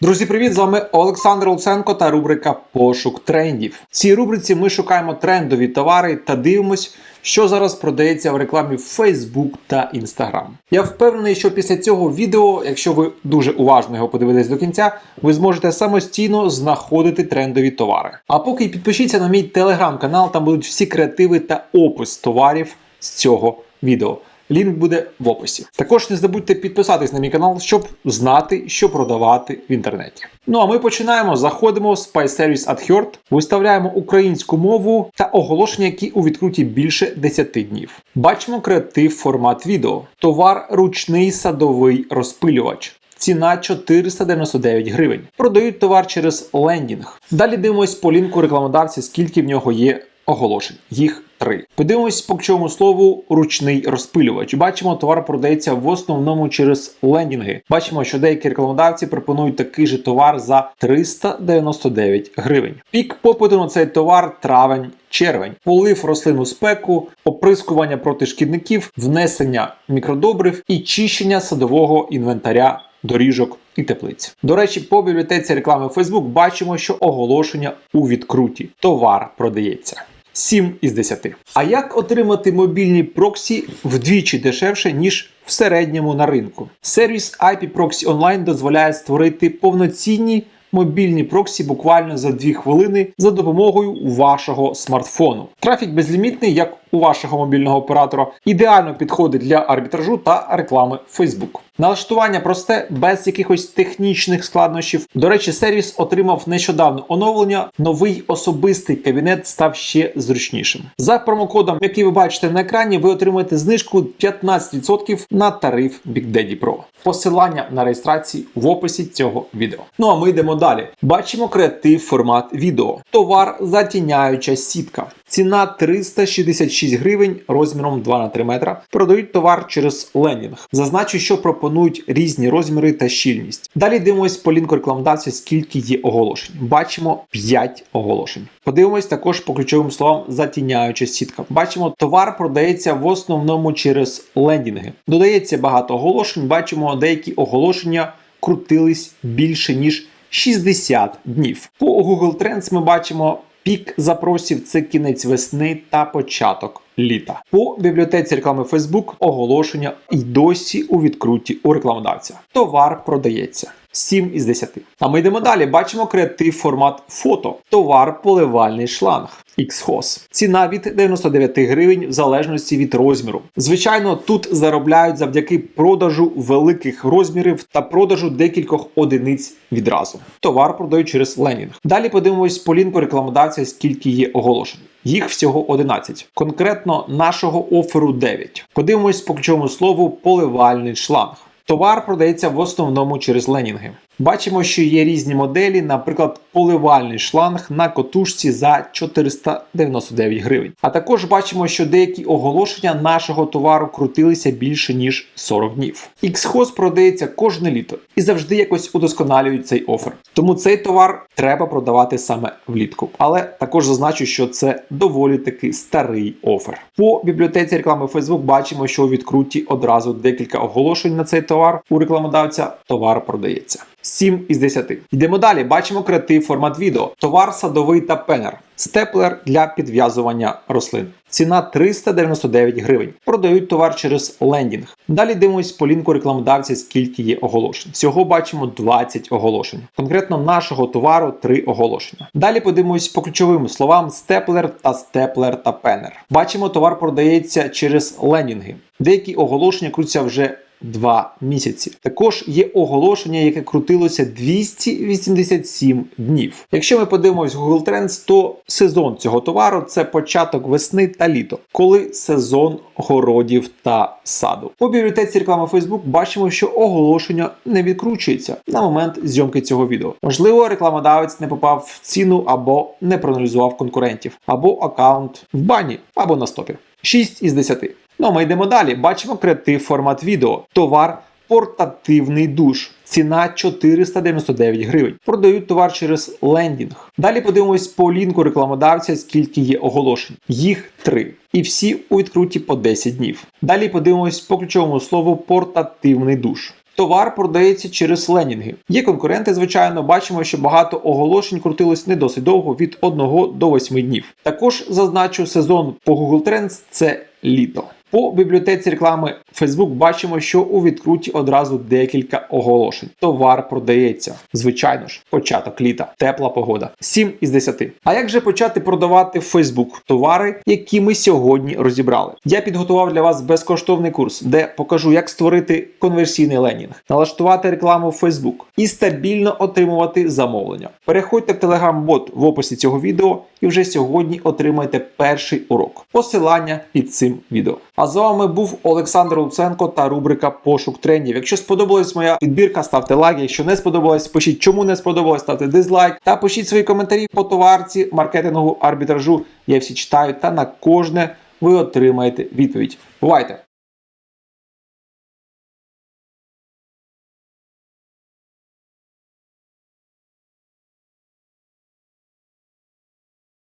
Друзі, привіт! З вами Олександр Олценко та рубрика Пошук трендів. В цій рубриці ми шукаємо трендові товари та дивимось, що зараз продається в рекламі Facebook та Instagram. Я впевнений, що після цього відео, якщо ви дуже уважно його подивитесь до кінця, ви зможете самостійно знаходити трендові товари. А поки підпишіться на мій телеграм-канал, там будуть всі креативи та опис товарів з цього відео. Лінк буде в описі. Також не забудьте підписатись на мій канал, щоб знати, що продавати в інтернеті. Ну а ми починаємо. Заходимо в Spy Service at Heart, виставляємо українську мову та оголошення, які у відкруті більше 10 днів. Бачимо креатив формат відео. Товар ручний садовий розпилювач. Ціна 499 гривень. Продають товар через лендінг. Далі дивимось по лінку рекламодавця, скільки в нього є оголошень. Їх три. Подивимось по ключовому слову ручний розпилювач. Бачимо, товар продається в основному через лендінги. Бачимо, що деякі рекламодавці пропонують такий же товар за 399 гривень. Пік попиту на цей товар травень. Червень, полив рослин у спеку, оприскування проти шкідників, внесення мікродобрив і чищення садового інвентаря доріжок і теплиць. До речі, по бібліотеці реклами Facebook бачимо, що оголошення у відкруті. Товар продається. 7 із 10. А як отримати мобільні проксі вдвічі дешевше, ніж в середньому на ринку? Сервіс IP Proxy Online дозволяє створити повноцінні мобільні проксі буквально за 2 хвилини за допомогою вашого смартфону. Трафік безлімітний, як у вашого мобільного оператора, ідеально підходить для арбітражу та реклами Facebook. Налаштування просте, без якихось технічних складнощів. До речі, сервіс отримав нещодавно оновлення. Новий особистий кабінет став ще зручнішим. За промокодом, який ви бачите на екрані, ви отримаєте знижку 15% на тариф Big Daddy Pro. Посилання на реєстрацію в описі цього відео. Ну а ми йдемо далі. Бачимо креатив формат відео. Товар затіняюча сітка. Ціна 366 гривень розміром 2 на 3 метра. Продають товар через лендінг. Зазначу, що пропонують різні розміри та щільність. Далі дивимось по лінку рекламодавця, скільки є оголошень. Бачимо 5 оголошень. Подивимось також по ключовим словам затіняюча сітка. Бачимо, товар продається в основному через лендінги. Додається багато оголошень. Бачимо, деякі оголошення крутились більше ніж 60 днів. По Google Trends ми бачимо. Пік запросів це кінець весни та початок літа. По бібліотеці реклами Facebook оголошення і досі у відкруті у рекламодавця. Товар продається. 7 із 10. А ми йдемо далі. Бачимо креатив формат фото. Товар поливальний шланг. XHOS. Ціна від 99 гривень в залежності від розміру. Звичайно, тут заробляють завдяки продажу великих розмірів та продажу декількох одиниць відразу. Товар продають через ленінг. Далі подивимось по лінку рекламодавця, скільки є оголошень. Їх всього 11. Конкретно нашого оферу 9. Подивимось по ключовому слову поливальний шланг. Товар продається в основному через ленінги. Бачимо, що є різні моделі, наприклад, поливальний шланг на котушці за 499 гривень. А також бачимо, що деякі оголошення нашого товару крутилися більше ніж 40 днів. Xhost продається кожне літо і завжди якось удосконалюють цей офер. Тому цей товар треба продавати саме влітку. Але також зазначу, що це доволі таки старий офер. По бібліотеці реклами Facebook бачимо, що у відкруті одразу декілька оголошень на цей товар. У рекламодавця товар продається. 7 із 10. Йдемо далі. Бачимо креатив формат відео. Товар садовий та пенер. Степлер для підв'язування рослин. Ціна 399 гривень. Продають товар через лендінг. Далі дивимось по лінку рекламодавця, скільки є оголошень. Всього бачимо 20 оголошень. Конкретно нашого товару 3 оголошення. Далі подивимось по ключовим словам степлер та степлер та пенер. Бачимо, товар продається через лендінги. Деякі оголошення крутяться вже Два місяці. Також є оголошення, яке крутилося 287 днів. Якщо ми подивимось Google Trends, то сезон цього товару це початок весни та літо, коли сезон городів та саду. По бібліотеці реклами Facebook бачимо, що оголошення не відкручується на момент зйомки цього відео. Можливо, рекламодавець не попав в ціну або не проаналізував конкурентів, або аккаунт в бані, або на стопі. 6 із 10. Ну, ми йдемо далі. Бачимо креатив формат відео. Товар портативний душ. Ціна 499 гривень. Продають товар через лендінг. Далі подивимось по лінку рекламодавця, скільки є оголошень. Їх три. І всі у відкруті по 10 днів. Далі подивимось по ключовому слову портативний душ. Товар продається через ленінги. Є конкуренти, звичайно, бачимо, що багато оголошень крутилось не досить довго від 1 до 8 днів. Також зазначу сезон по Google Trends це літо. По бібліотеці реклами Facebook бачимо, що у відкруті одразу декілька оголошень. Товар продається. Звичайно ж, початок літа, тепла погода. 7 із 10. А як же почати продавати в Facebook товари, які ми сьогодні розібрали? Я підготував для вас безкоштовний курс, де покажу, як створити конверсійний ленінг, налаштувати рекламу в Facebook і стабільно отримувати замовлення. Переходьте в Telegram-бот в описі цього відео і вже сьогодні отримайте перший урок. Посилання під цим відео. А з вами був Олександр Луценко та рубрика Пошук трендів. Якщо сподобалась моя підбірка, ставте лайк. Якщо не сподобалось, пишіть, чому не сподобалось, ставте дизлайк та пишіть свої коментарі по товарці, маркетингу, арбітражу. Я всі читаю та на кожне ви отримаєте відповідь. Бувайте!